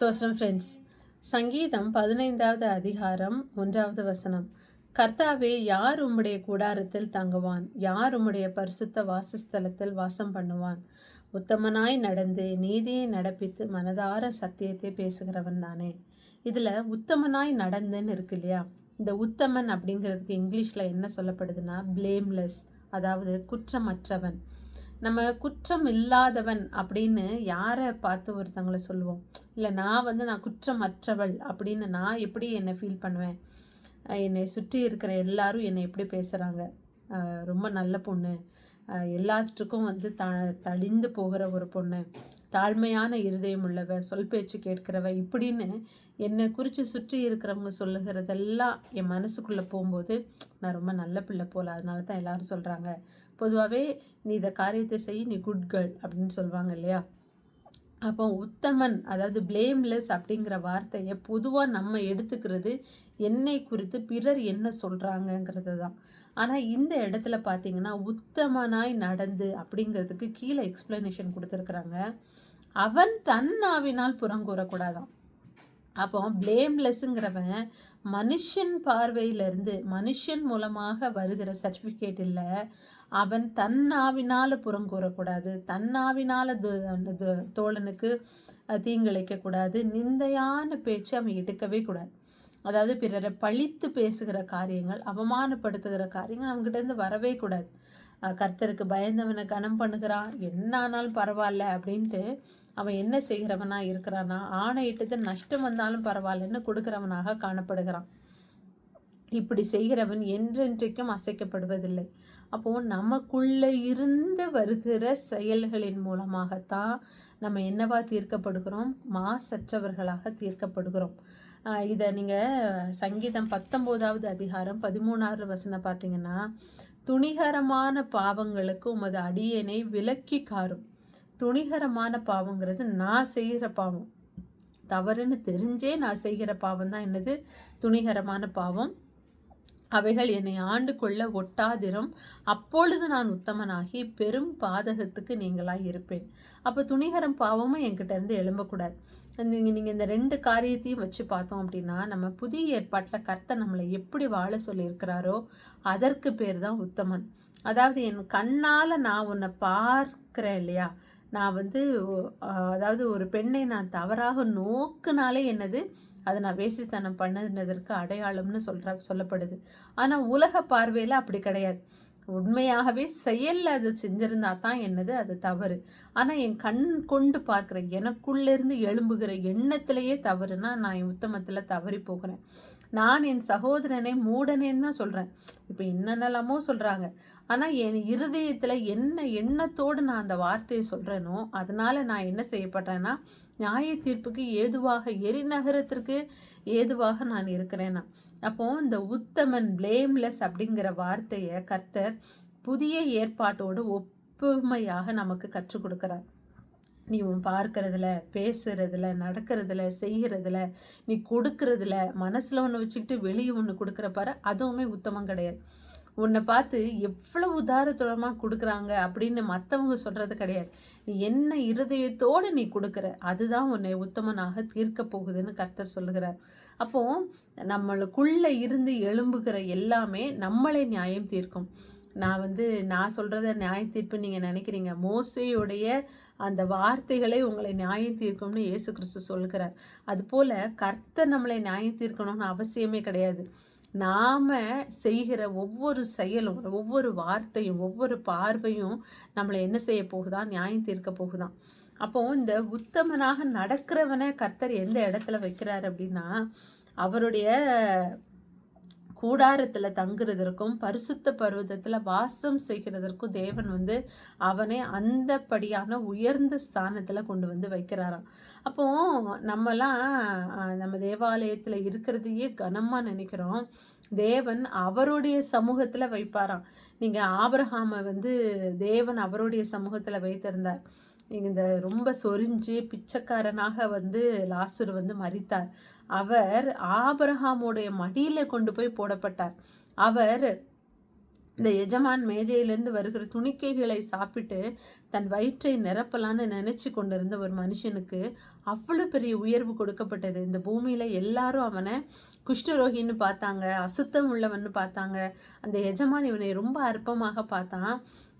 சோஸ்டம் friends சங்கீதம் பதினைந்தாவது அதிகாரம் ஒன்றாவது வசனம். கர்த்தாவே யார் உம்முடைய கூடாரத்தில் தங்குவான்? யார் உம்முடைய பரிசுத்த வாசஸ்தலத்தில் வாசம் பண்ணுவான்? உத்தமனாய் நடந்து நீதியை நடப்பித்து மனதார சத்தியத்தை பேசுகிறவன் தானே. இதில் உத்தமனாய் நடந்துன்னு இருக்கு இல்லையா? இந்த உத்தமன் அப்படிங்கிறதுக்கு இங்கிலீஷில் என்ன சொல்லப்படுதுன்னா பிளேம்லெஸ் அதாவது குற்றமற்றவன். நம்ம குற்றம் இல்லாதவன் அப்படின்னு யாரை பார்த்து ஒருத்தவங்களை சொல்லுவோம்? இல்லை நான் வந்து நான் குற்றமற்றவள் அப்படின்னு நான் எப்படி என்னை ஃபீல் பண்ணுவேன்? என்னை சுற்றி இருக்கிற எல்லாரும் என்னை எப்படி பேசுகிறாங்க ரொம்ப நல்ல பொண்ணு. எல்லாத்துக்கும் வந்து த தளிந்து போகிற ஒரு பொண்ணு தாழ்மையான இருதயம் உள்ளவ சொல் பேச்சு கேட்கிறவ இப்படின்னு என்னை குறித்து சுற்றி இருக்கிறவங்க சொல்லுகிறதெல்லாம் என் மனசுக்குள்ளே போகும்போது நான் ரொம்ப நல்ல பிள்ளை போல அதனால தான் எல்லாரும் சொல்கிறாங்க பொதுவாகவே நீ இதை காரியத்தை செய் நீ குட் கேர்ள் அப்படின்னு சொல்லுவாங்க இல்லையா? அப்போ உத்தமன் அதாவது பிளேம்லெஸ் அப்படிங்கிற வார்த்தையை பொதுவாக நம்ம எடுத்துக்கிறது என்னை குறித்து பிறர் என்ன சொல்கிறாங்கங்கிறது தான். ஆனால் இந்த இடத்துல பார்த்தீங்கன்னா உத்தமனாய் நடந்து அப்படிங்கிறதுக்கு கீழே எக்ஸ்பிளனேஷன் கொடுத்துருக்குறாங்க. அவன் தன் நாவினால் அப்போ பிளேம்லெஸ்ஸுங்கிறவன் மனுஷன் பார்வையிலிருந்து மனுஷன் மூலமாக வருகிற சர்டிஃபிகேட் இல்லை. அவன் தன்னாவினால் புறங்கூறக்கூடாது தன்னாவினால் தோழனுக்கு தீங்கிழைக்கக்கூடாது. நிந்தையான பேச்சு அவன் எடுக்கவே கூடாது. அதாவது பிறரை பழித்து பேசுகிற காரியங்கள் அவமானப்படுத்துகிற காரியங்கள் அவங்ககிட்ட வரவே கூடாது. கர்த்தருக்கு பயந்தவனை கனம் பண்ணுகிறான். என்ன ஆனாலும் பரவாயில்ல அப்படின்ட்டு அவன் என்ன செய்கிறவனா இருக்கிறானா? ஆணையிட்டது நஷ்டம் வந்தாலும் பரவாயில்லன்னு கொடுக்கிறவனாக காணப்படுகிறான்? இப்படி செய்கிறவன் என்றென்றைக்கும் அசைக்கப்படுவதில்லை. அப்போ நமக்குள்ளே இருந்து வருகிற செயல்களின் மூலமாகத்தான் நம்ம என்னவா தீர்க்கப்படுகிறோம்? மாசற்றவர்களாக தீர்க்கப்படுகிறோம். இதை நீங்கள் சங்கீதம் பத்தொம்போதாவது அதிகாரம் பதிமூணாவது வசனம் பார்த்தீங்கன்னா துணிகரமான பாவங்களுக்கு உமது அடியனை விலக்கி காரும். துணிகரமான பாவங்கிறது நான் செய்கிற பாவம். தவறுன்னு தெரிஞ்சே நான் செய்கிற பாவம் தான் என்னது? துணிகரமான பாவம். அவைகள் என்னை ஆண்டு கொள்ள ஒட்டாதிரும். அப்பொழுது நான் உத்தமனாகி பெரும் பாதகத்துக்கு நீங்களாக இருப்பேன். அப்போ துணிகரம் பாவமும் என்கிட்ட இருந்து எழும்பக்கூடாது. நீங்கள் நீங்கள் இந்த ரெண்டு காரியத்தையும் வச்சு பார்த்தோம் அப்படின்னா நம்ம புதிய ஏற்பாட்டில் கர்த்தர் நம்மளை எப்படி வாழ சொல்லியிருக்கிறாரோ அதற்கு பேர் தான் உத்தமன். அதாவது என் கண்ணால் நான் உன்னை பார்க்குறேன் இல்லையா? நான் வந்து அதாவது ஒரு பெண்ணை நான் தவறாக நோக்குனாலே என்னது? அதை நான் வேசித்தனம் பண்ணதுனதற்கு அடையாளம்னு சொல்கிற சொல்லப்படுது. ஆனால் உலக பார்வையில் அப்படி கிடையாது. உண்மையாகவே செயலில் அது செஞ்சிருந்தா தான் என்னது? அது தவறு. ஆனால் என் கண் கொண்டு பார்க்குற எனக்குள்ளேருந்து எழும்புகிற எண்ணத்திலேயே தவறுனா நான் என் உத்தமத்தில் தவறி போகிறேன். நான் என் சகோதரனை மூடனேன்னு தான் சொல்கிறேன் இப்போ என்னென்னலாமோ சொல்கிறாங்க ஆனால் என் இருதயத்தில் என்ன எண்ணத்தோடு நான் அந்த வார்த்தையை சொல்கிறேனோ அதனால் நான் என்ன செய்யப்படுறேன்னா நியாய தீர்ப்புக்கு ஏதுவாக எரிநகரத்திற்கு ஏதுவாக நான் இருக்கிறேன்னா அப்போது இந்த உத்தமன் பிளேம்லெஸ் அப்படிங்கிற வார்த்தையை கர்த்தர் புதிய ஏற்பாட்டோடு ஒப்புமையாக நமக்கு கற்றுக் கொடுக்குறார். நீ உன் பார்க்கறதுல பேசுறதுல நடக்கிறதுல செய்கிறதுல நீ கொடுக்கறதுல மனசில் ஒன்று வச்சுக்கிட்டு வெளியே ஒன்று கொடுக்குற பாரு அதுவுமே உத்தமம் கிடையாது. உன்னை பார்த்து எவ்வளவு உதாரத்துடமாக கொடுக்குறாங்க அப்படின்னு மற்றவங்க சொல்கிறது கிடையாது. நீ என்ன இருதயத்தோடு நீ கொடுக்குற அதுதான் உன்னை உத்தமனாக தீர்க்க போகுதுன்னு கர்த்தர் சொல்லுகிறார். அப்போ நம்மளுக்குள்ளே இருந்து எழும்புகிற எல்லாமே நம்மளே நியாயம் தீர்க்கும். நான் வந்து நான் சொல்கிறத நியாய தீர்ப்பு நீங்கள் நினைக்கிறீங்க. மோசையுடைய அந்த வார்த்தைகளே உங்களை நியாயம் தீர்க்கும்னு இயேசு கிறிஸ்து சொல்கிறார் அதுபோல் கர்த்தர் நம்மளை நியாயம் தீர்க்கணும்னு அவசியமே கிடையாது. நாம் செய்கிற ஒவ்வொரு செயலும் ஒவ்வொரு வார்த்தையும் ஒவ்வொரு பார்வையும் நம்மளை என்ன செய்ய போகுதான் நியாயம் தீர்க்க போகுதான் அப்போது இந்த உத்தமனாக நடக்கிறவனை கர்த்தர் எந்த இடத்துல வைக்கிறார் அப்படின்னா அவருடைய கூடாரத்தில் தங்குறதற்கும் பரிசுத்த பருவதத்தில் வாசம் செய்கிறதற்கும் தேவன் வந்து அவனை அந்தப்படியான உயர்ந்த ஸ்தானத்தில் கொண்டு வந்து வைக்கிறாராம். அப்போ நம்மலாம் நம்ம தேவாலயத்தில் இருக்கிறதையே கனமாக நினைக்கிறோம். தேவன் அவருடைய சமூகத்தில் வைப்பாராம். நீங்கள் ஆபரஹாமை வந்து தேவன் அவருடைய சமூகத்தில் வைத்திருந்தார். இந்த ரொம்ப சொரிஞ்சு பிச்சைக்காரனாக வந்து லாசர் வந்து மறித்தார் அவர் ஆபரஹாமுடைய மடியில் கொண்டு போய் போடப்பட்டார். அவர் இந்த எஜமான் மேஜையிலேருந்து வருகிற துணிக்கைகளை சாப்பிட்டு தன் வயிற்றை நிரப்பலான்னு நினச்சி கொண்டிருந்த ஒரு மனுஷனுக்கு அவ்வளோ பெரிய உயர்வு கொடுக்கப்பட்டது. இந்த பூமியில் எல்லாரும் அவனை குஷ்டரோகின்னு பார்த்தாங்க அசுத்தம் உள்ளவன்னு பார்த்தாங்க. அந்த எஜமான் இவனை ரொம்ப அற்பமாக பார்த்தான்.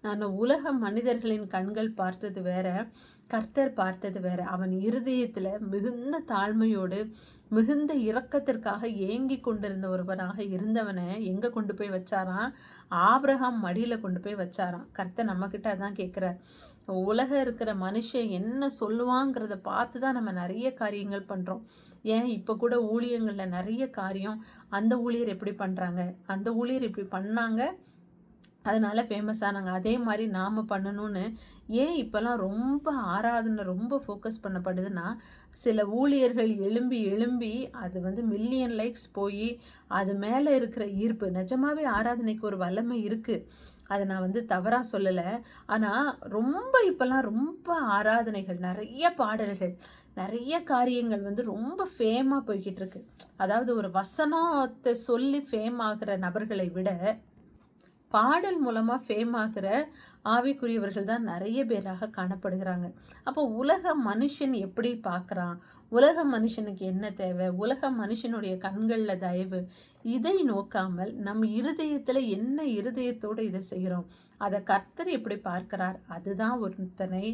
நான் உலக மனிதர்களின் கண்கள் பார்த்தது வேற கர்த்தர் பார்த்தது வேற. அவன் இருதயத்தில் மிகுந்த தாழ்மையோடு மிகுந்த இரக்கத்திற்காக ஏங்கி கொண்டிருந்த ஒருவனாக இருந்தவனை எங்கே கொண்டு போய் வச்சாராம்? ஆப்ரஹாம் மடியில் கொண்டு போய் வச்சாராம். கர்த்தர் நம்மக்கிட்ட அதான் கேட்குறார் உலகம் இருக்கிற மனுஷன் என்ன சொல்லுவாங்கிறத பார்த்து தான் நம்ம நிறைய காரியங்கள் பண்ணுறோம் ஏன்? இப்போ கூட ஊழியங்களில் நிறைய காரியம். அந்த ஊழியர் எப்படி பண்ணுறாங்க அந்த ஊழியர் இப்படி பண்ணாங்க. அதனால ஃபேமஸ் ஆனாங்க. அதே மாதிரி நாம் பண்ணணும்னு ஏன் இப்போல்லாம் ரொம்ப ஆராதனை ரொம்ப ஃபோக்கஸ் பண்ணப்படுதுன்னா சில ஊழியர்கள் எழும்பி எழும்பி அது வந்து மில்லியன் லைக்ஸ் போய் அது மேலே இருக்கிற ஈர்ப்பு நிஜமாவே ஆராதனைக்கு ஒரு வல்லமை இருக்குது அதை நான் வந்து தவறாக சொல்லலை. ஆனால் ரொம்ப இப்போல்லாம் ரொம்ப ஆராதனைகள் நிறைய பாடல்கள் நிறைய காரியங்கள் வந்து ரொம்ப ஃபேமாக போய்கிட்டு இருக்கு. அதாவது ஒரு வசனத்தை சொல்லி ஃபேம் ஆகிற நபர்களை விட பாடல் மூலமாக ஃபேம் ஆகிற ஆவிக்குரியவர்கள் தான் நிறைய பேராக காணப்படுகிறாங்க. அப்போ உலக மனுஷன் எப்படி பார்க்குறான்? உலக மனுஷனுக்கு என்ன தேவை? உலக மனுஷனுடைய கண்களில் தயவு. இதை நோக்காமல் நம் இருதயத்தில் என்ன இருதயத்தோடு இதை செய்கிறோம் அதை கர்த்தர் எப்படி பார்க்கிறார்? அதுதான் ஒருத்தனை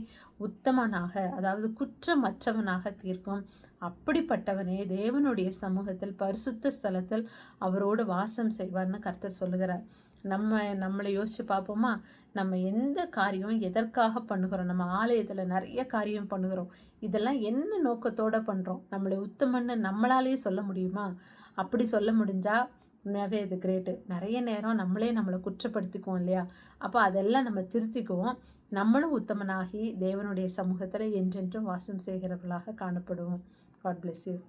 உத்தமனாக அதாவது குற்றமற்றவனாக தீர்க்கும். அப்படிப்பட்டவனே தேவனுடைய சமூகத்தில் பரிசுத்த ஸ்தலத்தில் அவரோடு வாசம் செய்வார்னு கர்த்தர் சொல்லுகிறார். நம்ம நம்மளை யோசிச்சு பார்ப்போமா? நம்ம எந்த காரியம் எதற்காக பண்ணுகிறோம்? நம்ம ஆலயத்தில் நிறைய காரியம் பண்ணுகிறோம். இதெல்லாம் என்ன நோக்கத்தோடு பண்ணுறோம் நம்மளை உத்தமன்னு நம்மளாலேயே சொல்ல முடியுமா? அப்படி சொல்ல முடிஞ்சால் உண்மையாகவே இது கிரேட்டு. நிறைய நேரம் நம்மளே நம்மளை குற்றப்படுத்திக்குவோம் இல்லையா? அப்போ அதெல்லாம் நம்ம திருத்திக்குவோம். நம்மளும் உத்தமனாகி தேவனுடைய சமூகத்தில் என்றென்றும் வாசம் செய்கிறவர்களாக காணப்படுவோம். God bless you.